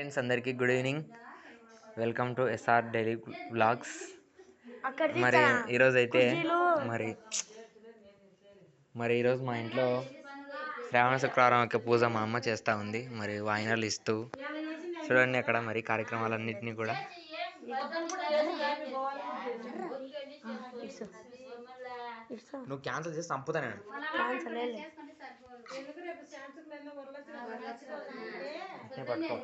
Friends అందరికీ good evening. Welcome to SR daily అక్కడ మరి ఈరోజు అయితే మరి మరి ఈరోజు మా ఇంట్లో శ్రావణ శుక్రవారం యొక్క పూజ మా అమ్మ చేస్తూ ఉంది. మరి వాయినాలు ఇస్తూ చూడండి అక్కడ మరి కార్యక్రమాలన్నింటినీ కూడా. నువ్వు క్యాన్సిల్ చేసి చంపుతా నేను అట్నే పట్టుకో.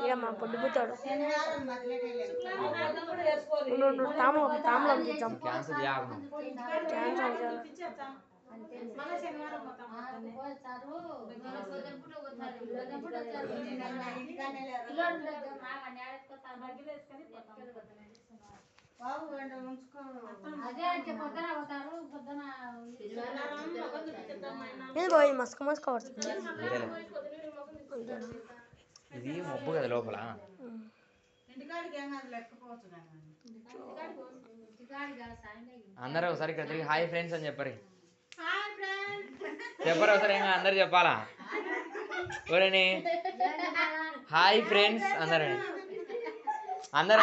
ఇక మా పొడ్డు రెండు తాము తాములం చేద్దాం క్యాన్సిల్ చేయకు క్యాన్సర్ ఇది పోయి మస్క మస్క. ఇది మబ్బు కదా లోపల? అందరూ ఒకసారి ఇక్కడ హాయ్ ఫ్రెండ్స్ అని చెప్పరు. చెప్పరు ఒకసారి ఏమో అందరు చెప్పాలా? ఎవరని? హాయ్ ఫ్రెండ్స్ అందరు అందరు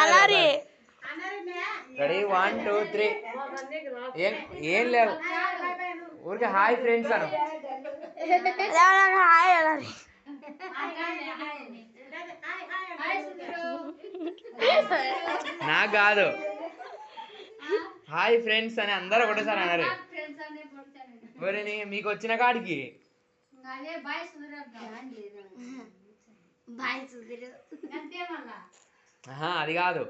రెడీ? One two three. ఏం ఏం లేవు. ఊరికే హాయ్ ఫ్రెండ్స్ అను. హాయ్ నాకు కాదు. హాయ్ ఫ్రెండ్స్ అని అందరూ ఒకటేసారి అన్నారు. ఎవరని మీకు వచ్చిన కాడికి? అది కాదు.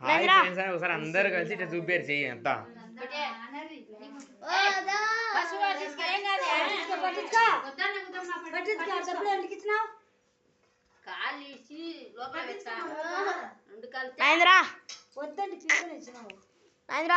హాయ్ ఫ్రెండ్స్ అని ఒకసారి అందరు కలిసి ఇట్లా చూపారు చెయ్యి అంతా మహేంద్ర. మహేంద్ర.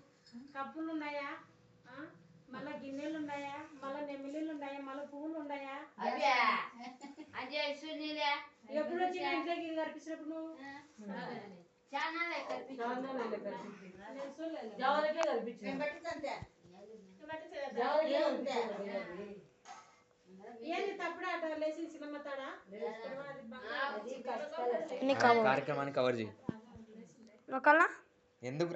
కప్పులు ఉన్నాయా ఆ? మళ్ళా గిన్నెలు ఉన్నాయా మళ్ళా నెమిలీలు ఉన్నాయా మళ్ళా పువ్వులు ఉన్నాయా ఎప్పుడు వచ్చి ఇంట్లోకి కనిపించినప్పుడు నువ్వు? నేను చూడలేదు. ఏంది తప్పుడు ఆట? లేచి సినిమా తాడా? అన్ని కావాలి కార్యక్రమాన్ని కవర్ చేయి నొక్కల్నా ఎందుకు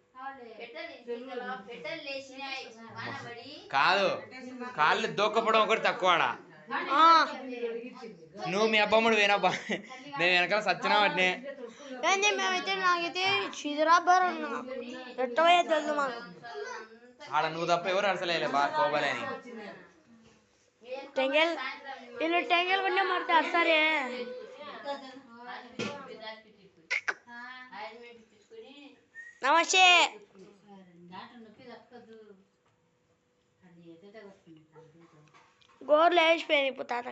కాళ్ళు దూకపోవడం ఒకటి తక్కువ ఆడ నువ్వు మీ అబ్బమ్మడు పోయినబ్బా నేను వెనకాల సచ్చినా వాటిని ఏంది మేమైతే నాకైతే చిదురాబారు ఎట్టవయ్యే తెలుసు మాకు. ఆడ నువ్వు తప్ప ఎవరు అరసలేదు బాగా కోబలని. టెంగల్ వీళ్ళు టెంగల్ కొంటే మరితే వస్తారే నమస్తే. గోర్లు వేసిపోయింది ఇప్పుడు తాత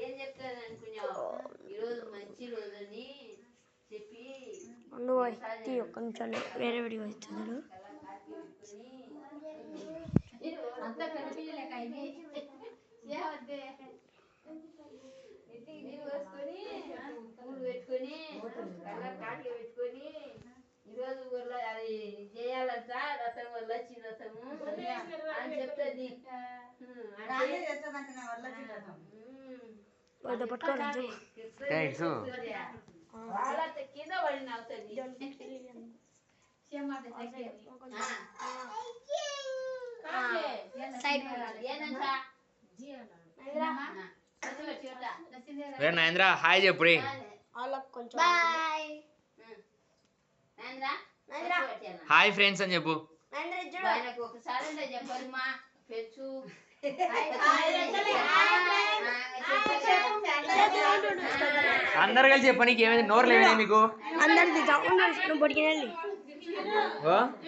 ఏం చెప్తాను అనుకున్నావు ఈరోజు మంచి రోజని చెప్పి ఉండు వచ్చి ఒక్క వేరే వీడియో ఇస్తున్నాడు అంతా కనిపించలేక ఇది ఏమద్దే? కళ్ళ కాట్లు పెట్టుకొని ఈరోజు ఊర్లో అది చేయాలంట వల్ల అని చెప్తుంది. వాళ్ళ కింద పడిన అవుతుంది రే నరేంద్ర హాయ్ చెప్పు రే హాయ్ ఫ్రెండ్స్ అని చెప్పు అందరు కలిసి చెప్పు నీకు ఏమైంది నోరు లేవే మీకు అందరిది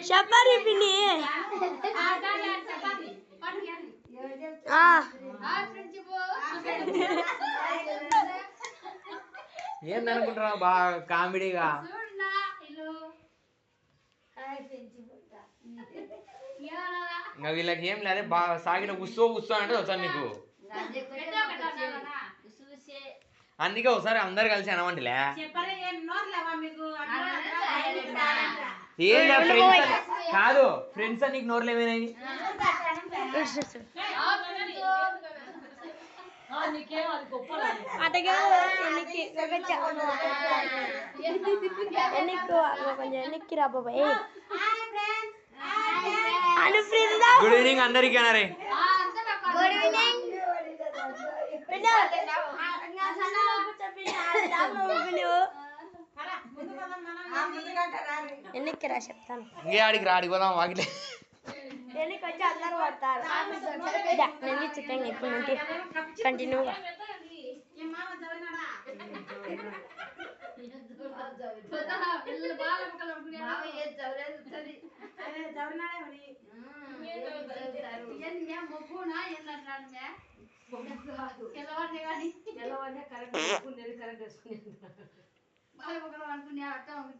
చెప్పారు పిన్ని ఆ, ఏందనుకుంటున్నావు? బాగా కామెడీగా. ఇంకా వీళ్ళకి ఏం లేదే బాగా సాగిన ఉస్సో ఉస్సో అంటే వచ్చాను నీకు? అందుకే ఒకసారి అందరు కలిసి అనమంటిలే చెప్పరే ఏం నోరు లేవా మీకు ఏం ఫ్రెండ్స్ కాదు ఫ్రెండ్స్ అని నీకు నోరు లేవేనాయి అటగా ఎన్నికి వెనక్కి కొంచెం ఎన్నికి రా బాబాయ్ అను ఫ్రెండ్ గుడ్ ఈవినింగ్ అందరికీ అన్నారే గుడ్ ఈవినింగ్ ఎన్నికి రా చెప్తాను ఇంకే ఆడికి రా ఆడికి పోదాం వాకిలే ఎన్నికి వచ్చి అందరూ పడతారు ఇదా, నేను చికెన్ ఇప్పుడు నుండి కంటిన్యూగా మామయ్య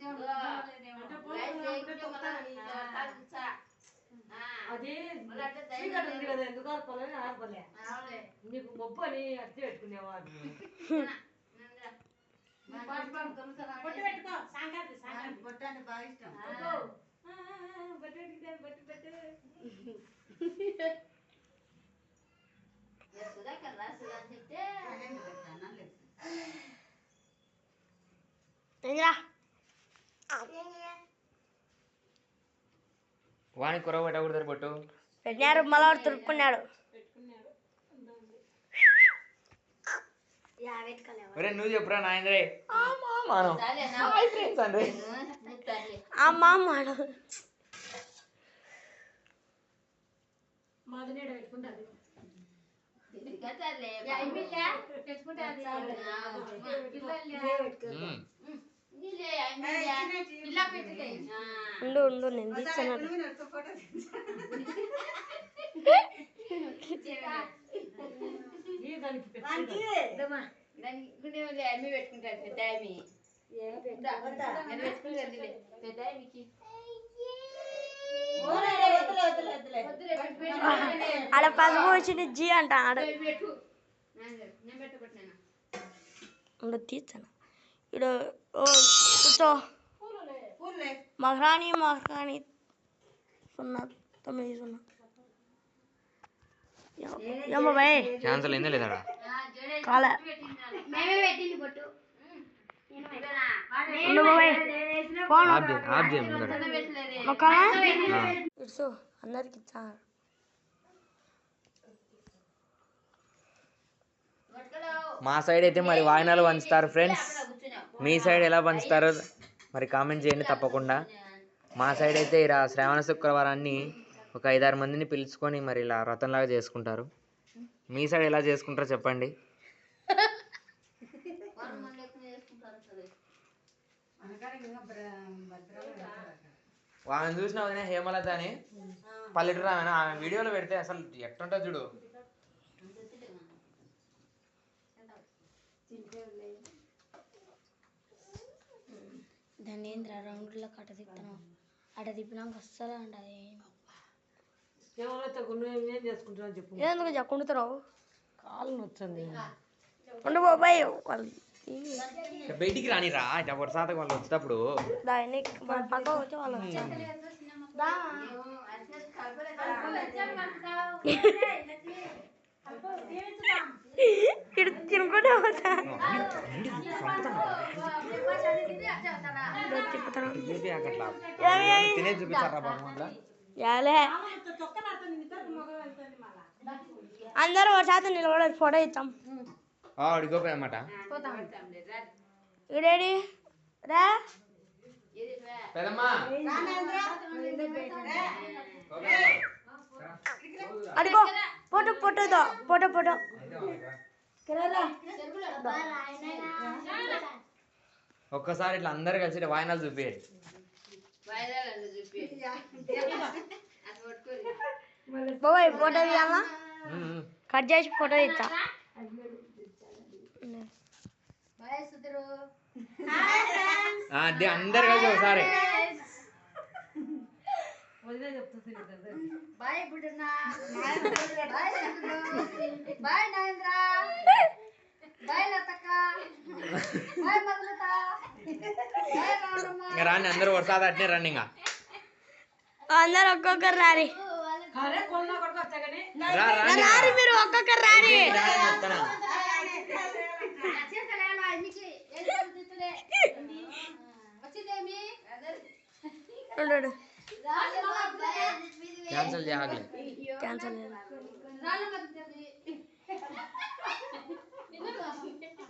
చౌరేస్తుంది జవరినాడే మరి అది ఎందుకు ఆర్పలే ఆర్పలే నీకు అని అద్దె పెట్టుకునేవాడు బొట్టు పెట్టుకో సంక్రాంతి సంక్రాంతి బొట్టాన్ని బాగా ఇష్టం. బొట్టు పెట్టుకుంటే బొట్టు పెట్టు. సుధాకర్ రా సుధా అని చెప్తే ఏంద్రా వాని కురవ పెట్టకూడదు బొట్టు? పెట్టినారు మళ్ళీ తురుక్కున్నాడు ఒరే నువ్వు చెప్పురా నాయంద్రే మానం హాయ్ ఫ్రెండ్స్ అండి ఆ ఉండు ఉండు నేను పెద్ద నేను పెట్టుకుంటాను పెద్ద ఆడ పసుపు వచ్చింది జీ అంట ఆడ. తీస్తాను. ఇడు ఓ కూర్చో మహారాణి మహారాణి సున్నా తొమ్మిది సున్నా ఏమో బాయ్ క్యాన్సల్ అయిందా లేదా కాలే మేమే పెట్టింది పొట్టు ఉండు మా సైడ్ అయితే మరి వాయినాలు పంచుతారు ఫ్రెండ్స్ మీ సైడ్ ఎలా పంచుతారో మరి కామెంట్ చేయండి తప్పకుండా. మా సైడ్ అయితే ఇలా శ్రావణ శుక్రవారాన్ని ఒక ఐదారు మందిని పిలుచుకొని మరి ఇలా రథంలాగా చేసుకుంటారు. మీ సైడ్ ఎలా చేసుకుంటారో చెప్పండి. వాళ్ళని చూసిన హేమలత అని. పల్లెటూరు ఆమె ఆమె వీడియోలో పెడితే అసలు ఎట్టుంటుంది చూడు. దాన్ని ఏంద్రా రౌండ్లో కట్ట తిప్పుతున్నావు? అట తిప్పినాక వస్తారా అంట అది ఏం. చేసుకుంటున్నావు చెప్పు. ఎందుకు జక్కుంటున్నావు కాలు నొచ్చింది. ఉండు బాబాయ్ వాళ్ళు బయటికి రానిరా ఇట్లా వరసాత వాళ్ళు వచ్చేటప్పుడు. దాన్ని మన పక్క వచ్చి వాళ్ళు. వచ్చారు ఇక్కడ తినుకుంటే పోతారు తిప్పుతాను చెప్పి అట్లా తినే చూపిస్తారా బాబు అట్లా యాలే అందరూ ఒక శాతం నిలబడి ఫోటో ఇస్తాం అడిగిపోయి అన్నమాట ఇడేడి రా పెదమ్మా అడిగో ఫోటో ఫోటోతో ఫోటో ఫోటో ఒక్కసారి ఇట్లా అందరు కలిసి వాయినాలు చూపించండి పట్టుకోరు బాబాయ్ ఫోటో తీయాలా. కట్ చేసి ఫోటో ఆ, అది అందరు కలిసి ఒకసారి. వదిలే చెప్తుంది ఇద్దరు bye Buddanna bye సుధరు bye Narendra bye లతక్క bye Madhulatha bye Ravanamma ఇంకా రాని అందరూ వరసాద అట్నే రండి ఇంకా అందరు ఒక్కొక్కరు రారి అరే కొన్నా కొడుకు వచ్చా కానీ రా రాని రారి మీరు ఒక్కొక్కరు రారి రాని చెప్తానా. చేతలేలా మీకు ఏం చెప్తులే వచ్చిందేమి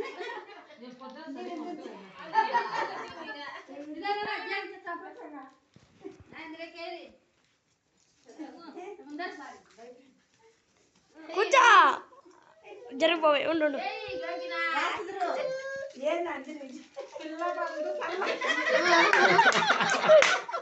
ఉండు క్యాన్సిల్